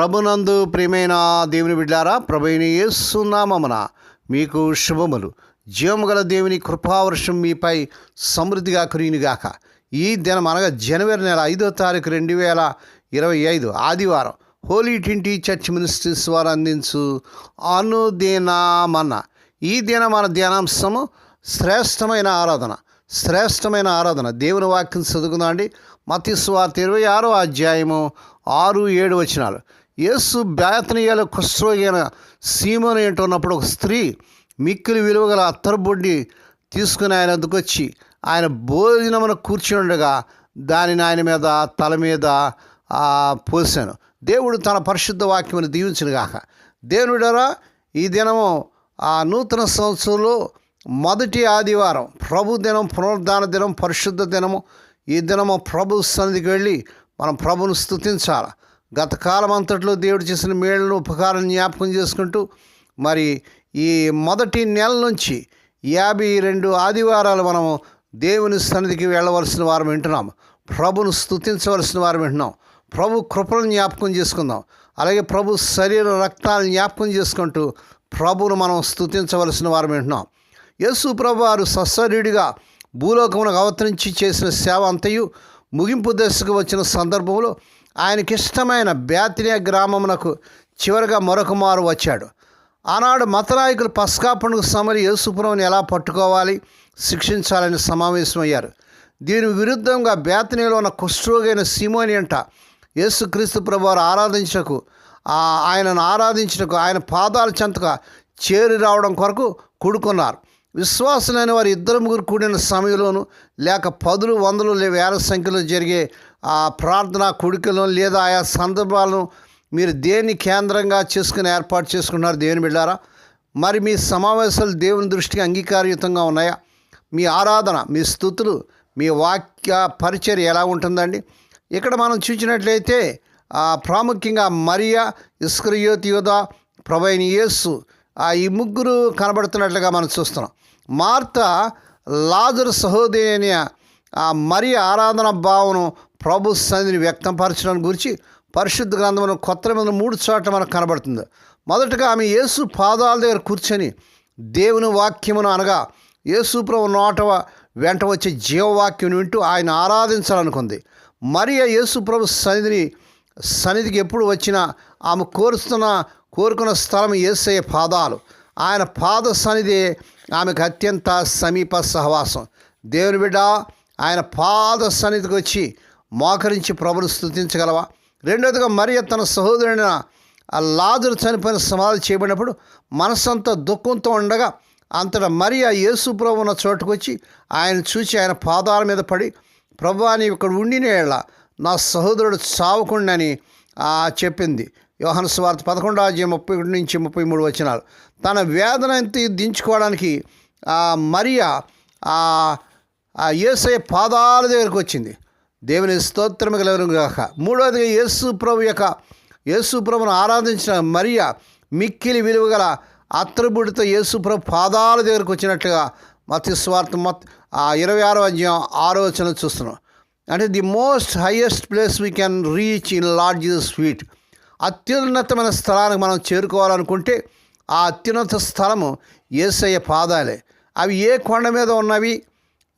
ప్రభునందు ప్రియమైన దేవుని బిడ్డారా ప్రభుని యేసునామమున మీకు శుభములు. జీవముగల దేవుని కృపావర్షం మీపై సమృద్ధిగా కురియునిగాక. ఈ దినం అనగా జనవరి నెల ఐదో తారీఖు రెండు వేల ఇరవై ఐదు ఆదివారం హోలీ ట్వంటీ చర్చ్ మినిస్ట్రీస్ వారు అందించు అనుదినామన్న ఈ దిన మన ధ్యానాంశము శ్రేష్టమైన ఆరాధన. శ్రేష్టమైన ఆరాధన. దేవుని వాక్యం చదువుకుందండి మతి స్వార్థ ఇరవై ఆరో అధ్యాయము ఆరు ఏడు వచ్చినాలు యేసు బేతనీయాలు కుష్ఠరోగైన సీమోను ఏంటున్నప్పుడు ఒక స్త్రీ మిక్కిలి విలువగల అత్తరబొడ్డి తీసుకుని ఆయన వచ్చి ఆయన భోజనమున కూర్చుండగా దానిని ఆయన మీద తల మీద పోసాను దేవుడు తన పరిశుద్ధ వాక్యమును దీవించిన దేవుడరా ఈ దినము ఆ నూతన సంవత్సరంలో మొదటి ఆదివారం ప్రభు దినం పునరుద్ధాన దినం పరిశుద్ధ దినము ఈ దినము ప్రభు సన్నిధికి వెళ్ళి మనం ప్రభును స్తుతించాలి? గత కాలం అంతట్లో దేవుడు చేసిన మేళ్ళను ఉపకారం జ్ఞాపకం చేసుకుంటూ మరి ఈ మొదటి నెల నుంచి యాభై రెండు ఆదివారాలు మనము దేవుని సన్నిధికి వెళ్ళవలసిన వారం వింటున్నాం. ప్రభును స్థుతించవలసిన వారం వింటున్నాం. ప్రభు కృపను జ్ఞాపకం చేసుకుందాం. అలాగే ప్రభు శరీర రక్తాలను జ్ఞాపకం చేసుకుంటూ ప్రభును మనం స్తుతించవలసిన వారం వింటున్నాం. యేసు ప్రభు వారు సస్సరీడిగా భూలోకమునకు అవతరించి చేసిన సేవ అంతయు ముగింపు దశకు వచ్చిన సందర్భంలో ఆయనకి ఇష్టమైన బ్యాతినియా గ్రామమునకు చివరిగా మరొక మారు వచ్చాడు. ఆనాడు మతనాయకులు పస్కా పండుగ సమరి యేసుపురంని ఎలా పట్టుకోవాలి? శిక్షించాలని సమావేశమయ్యారు. దీని విరుద్ధంగా బేతనీలో ఉన్న కుష్ఠరోగైన సీమోని అంట యేసుక్రీస్తు ప్రభువారు ఆరాధించకు ఆయనను ఆరాధించటకు ఆయన పాదాల చెంతగా చేరి రావడం కొరకు కూడుకున్నారు. విశ్వాసులైన వారు ఇద్దరు ముగ్గురు కూడిన సమయంలోను లేక పదులు వందలు వేల సంఖ్యలో జరిగే ఆ ప్రార్థన కుడికలను లేదా ఆయా సందర్భాలను మీరు దేన్ని కేంద్రంగా చేసుకుని ఏర్పాటు చేసుకున్నారు దేవుని బిడ్డారా? మరి మీ సమావేశాలు దేవుని దృష్టికి అంగీకారయుతంగా ఉన్నాయా? మీ ఆరాధన మీ స్థుతులు మీ వాక్య పరిచర్య ఎలా ఉంటుందండి? ఇక్కడ మనం చూసినట్లయితే ప్రాముఖ్యంగా మరియా ఇస్కరియోత్ యోధ ప్రభైన యేసు ఈ ముగ్గురు కనబడుతున్నట్లుగా మనం చూస్తున్నాం. మార్త లాజర్ సహోదరి అనే మరి ఆరాధన భావను ప్రభు సన్నిధిని వ్యక్తపరచడం గురించి పరిశుద్ధ గ్రంథంలో కొత్త మీద మూడు చోట్ల మనకు కనబడుతుంది. మొదటగా ఆమె యేసు పాదాల దగ్గర కూర్చొని దేవుని వాక్యమును అనగా యేసు ప్రభు నోట వెంట వచ్చే జీవవాక్యం వింటూ ఆయన ఆరాధించాలనుకుంది. మరి యేసు ప్రభు సన్నిధిని సన్నిధికి ఎప్పుడు వచ్చినా ఆమె కోరుస్తున్న కోరుకున్న స్థలం ఏసయ్య పాదాలు. ఆయన పాద సన్నిధి ఆమెకు అత్యంత సమీప సహవాసం. దేవుని బిడ్డ ఆయన పాద సన్నిధికి వచ్చి మోకరించి ప్రభును స్థుతించగలవా రెండోదిగా మరియ తన సహోదరుడైన లాజరు చనిపోయిన సమాధి చేయబడినప్పుడు మనసంతా దుఃఖంతో ఉండగా అంతటా మరియ యేసు ప్రభు ఉన్న చోటుకు వచ్చి ఆయన చూసి ఆయన పాదాల మీద పడి ప్రభు నీవు ఇక్కడ ఉండిన ఏళ్ళ నా సహోదరుడు చావకుండని చెప్పింది. యోహన స్వార్థ పదకొండో అధ్యాయం ముప్పై ఒకటి నుంచి ముప్పై మూడు వచ్చినారు తన వేదన దించుకోవడానికి మరియా ఏసఐ ఆ పాదాల దగ్గరకు వచ్చింది. దేవుని స్తోత్రం గాక. మూడవదిగా యేసు ప్రభు యొక్క యేసు ప్రభును ఆరాధించిన మరియ మిక్కిలి విలువగల అత్రబుడితో యేసు ప్రభు పాదాల దగ్గరకు వచ్చినట్లుగా మత్స్య స్వార్థ మత్ ఆ ఇరవై ఆరో అధ్యాయం ఆరో వచనం చూస్తున్నాం. అంటే the most highest place we can reach in Lord sweet. అత్యున్నతమైన స్థలానికి మనం చేరుకోవాలనుకుంటే ఆ అత్యున్నత స్థలము ఏసయ్య పాదాలే. అవి ఏ కొండ మీద ఉన్నవి?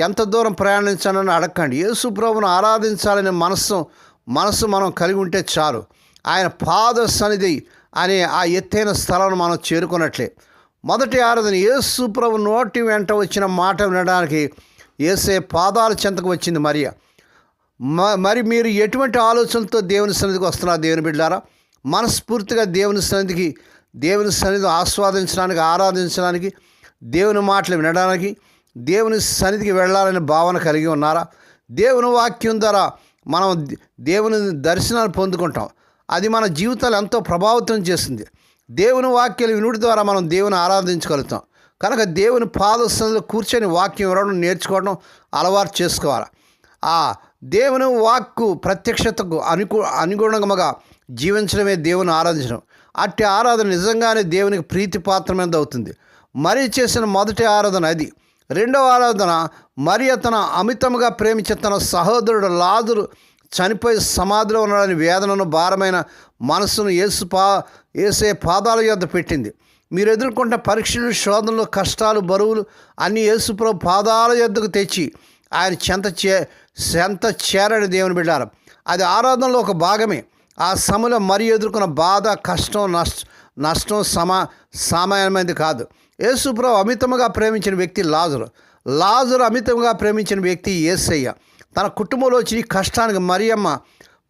ఎంత దూరం ప్రయాణించాలని అడగండి యేసు ప్రభును ఆరాధించాలనే మనస్సు మనసు మనం కలిగి ఉంటే చాలు. ఆయన పాద సన్నిధి అనే ఆ ఎత్తైన స్థలాన్ని మనం చేరుకున్నట్లే. మొదటి ఆరాధన యేసు ప్రభు నోటి వెంట వచ్చిన మాట వినడానికి ఏసే పాదాల చెంతకు వచ్చింది మరియా. మ- మరి మీరు ఎటువంటి ఆలోచనతో దేవుని సన్నిధికి వస్తున్నారు దేవుని బిడ్డారా? మనస్ఫూర్తిగా దేవుని సన్నిధికి దేవుని సన్నిధి ఆస్వాదించడానికి ఆరాధించడానికి దేవుని మాటలు వినడానికి దేవుని సన్నిధికి వెళ్ళాలనే భావన కలిగి ఉన్నారా? దేవుని వాక్యం ద్వారా మనం దేవుని దర్శనాలు పొందుకుంటాం. అది మన జీవితాలు ఎంతో ప్రభావితం చేస్తుంది. దేవుని వాక్యాలు వినుడి ద్వారా మనం దేవుని ఆరాధించగలుగుతాం. కనుక దేవుని పాదస్థంలో కూర్చొని వాక్యం ఇవ్వడం నేర్చుకోవడం అలవాటు చేసుకోవాలి. ఆ దేవుని వాక్కు ప్రత్యక్షతకు అనుకు అనుగుణంగా జీవించడమే దేవుని ఆరాధించడం అట్టి ఆరాధన నిజంగానే దేవునికి ప్రీతిపాత్రమైనది అవుతుంది. మరి చేసిన మొదటి ఆరాధన అది. రెండవ ఆరాధన మరి తన అమితముగా ప్రేమించే తన సహోదరుడు లాదురు చనిపోయి సమాధిలో ఉన్నాడని వేదనను భారమైన మనసును యేసు పా ఏసే పాదాల యొద్ద పెట్టింది. మీరు ఎదుర్కొంటున్న పరీక్షలు శోధనలు కష్టాలు బరువులు అన్ని యేసుప్రభు పాదాల యొద్దకు తెచ్చి ఆయన చెంత చే చెంత చేరని దేవుని బిడ్డారు. అది ఆరాధనలో ఒక భాగమే. ఆ సమయంలో మరి ఎదుర్కొన్న బాధ కష్టం నష్ట నష్టం సమా సామాన్యమైనది కాదు. యేసుప్రభు అమితముగా ప్రేమించిన వ్యక్తి లాజరు. లాజరు అమితముగా ప్రేమించిన వ్యక్తి ఏసయ్య. తన కుటుంబంలో వచ్చిన ఈ కష్టానికి మరియమ్మ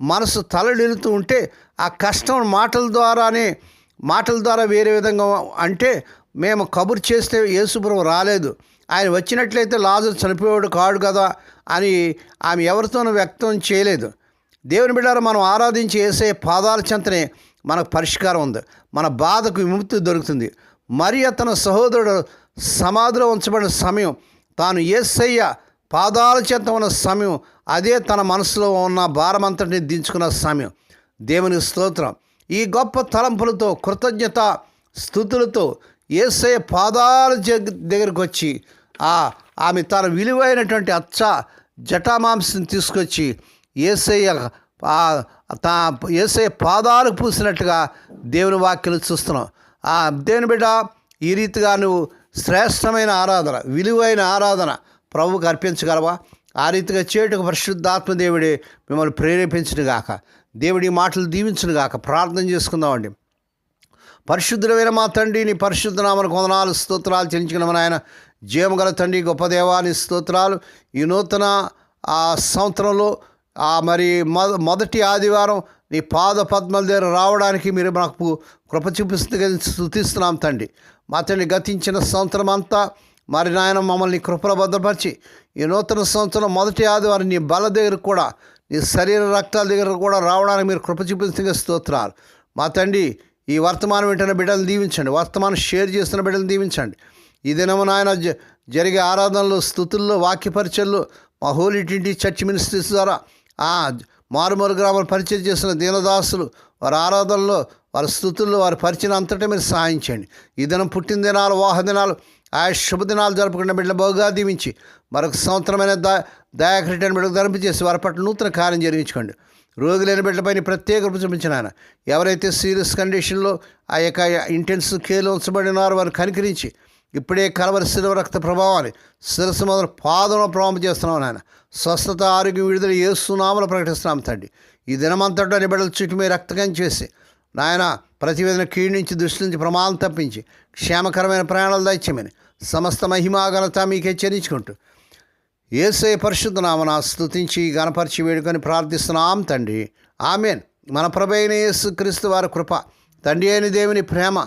మనసు తలడిల్లుతూ ఉంటే ఆ కష్టం మాటల ద్వారానే మాటల ద్వారా వేరే విధంగా అంటే మేము కబురు చేస్తే యేసుప్రభు రాలేదు. ఆయన వచ్చినట్లయితే లాజరు చనిపోయాడు కాడు కదా అని ఆమె ఎవరితోనూ వ్యక్తం చేయలేదు. దేవుని బిడ్డారు మనం ఆరాధించి వేసే పాదాల చెంతనే మనకు పరిష్కారం ఉంది. మన బాధకు విముక్తి దొరుకుతుంది. మరి తన సహోదరుడు సమాధిలో ఉంచబడిన సమయం తాను ఏసయ్య పాదాల చేత ఉన్న సమయం అదే తన మనసులో ఉన్న భారమంతటిని దించుకున్న సమయం. దేవుని స్తోత్రం. ఈ గొప్ప తలంపులతో కృతజ్ఞత స్థుతులతో ఏసయ్య పాదాల దగ్గరికి వచ్చి ఆ ఆమె తన విలువైనటువంటి అచ్చ జటామాంసం తీసుకొచ్చి ఏసయ్య తా ఏసయ్య పాదాలు పూసినట్టుగా దేవుని వాక్యలు చూస్తున్నాం. ఆ దేవుని బిడ్డ ఈ రీతిగా నువ్వు శ్రేష్టమైన ఆరాధన విలువైన ఆరాధన ప్రభుకు అర్పించగలవా? ఆ రీతిగా చేటుకు పరిశుద్దాత్మదేవుడే మిమ్మల్ని ప్రేరేపించిన గాక దేవుడి మాటలు దీవించును గాక ప్రార్థన చేసుకుందామండి. పరిశుద్ధమైన మా తండ్రి నీ పరిశుద్ధ నామను కొందనాలు స్తోత్రాలు చెల్లించుకున్న ఆయన జీవగల తండ్రి గొప్ప దేవాని స్తోత్రాలు. ఈ నూతన ఆ సంవత్సరంలో ఆ మరి మొదటి ఆదివారం నీ పాద పద్మల దగ్గర రావడానికి మీరు మాకు కృప చూపిస్తుంది స్థుతిస్తున్నాం తండ్రి. మా తండ్రి గతించిన సంవత్సరం అంతా మరి నాయన మమ్మల్ని కృపలో భద్రపరిచి ఈ నూతన సంవత్సరం మొదటి ఆదివారం నీ బల దగ్గర కూడా నీ శరీర రక్తాల దగ్గర కూడా రావడానికి మీరు కృప చూపిస్తుంది స్తోత్రాలు. మా తండ్రి ఈ వర్తమానం వింటున్న బిడ్డలు దీవించండి. వర్తమానం షేర్ చేస్తున్న బిడ్డలు దీవించండి. ఈ దినము నాయన జ- జరిగే ఆరాధనలు స్థుతుల్లో వాక్యపరిచల్లో మా హోలీ టింటి చర్చ్ మినిస్ట్రీస్ ద్వారా మారుమూరు గ్రామాలు పరిచయం చేసిన దీనదాసులు వారి ఆరాధనలో వారి స్థుతుల్లో వారి పరిచయం అంతటా మీరు సహాయించండి ఈ దినం పుట్టిన దినాలు వాహ దినాలు ఆయా శుభదినాలు జరుపుకున్న బిడ్డ బహుగా దీవించి మరొక సంవత్సరమైన దా దయాకరిటైన బిడ్డకు ధరింప చేసి వారి పట్ల నూతన కార్యం జరిగించుకోండి. రోగులైన లేని బిడ్డపైన ప్రత్యేక రూపు చూపించిన ఆయన. ఎవరైతే సీరియస్ కండిషన్లో ఆ యొక్క ఇంటెన్స్ కేర్లో ఉంచబడినారో వారిని కనికరించి ఇప్పుడే కలవరి శిలువ రక్త ప్రభావాన్ని శిరస్సు మొదలు పాదంలో ప్రభావం చేస్తున్నాం నాయన. స్వస్థత ఆరోగ్యం విడుదల ఏసునామలు ప్రకటిస్తున్నాం తండ్రి. ఈ దినమంతటా నీ చుట్టూ మీ రక్తకం చేసి నాయన ప్రతివేదన కీడు దృష్టి నుంచి ప్రమాదం తప్పించి క్షేమకరమైన ప్రయాణాలు దయచేయమని సమస్త మహిమాఘనత మీకే హెచ్చరించుకుంటూ ఏసే పరిశుద్ధ నామన స్థుతించి గణపరిచి వేడుకొని ప్రార్థిస్తున్నాం తండ్రి. ఆమెన్. మన ప్రభైన యేసు క్రీస్తు వారి కృప తండ్రి అయిన దేవుని ప్రేమ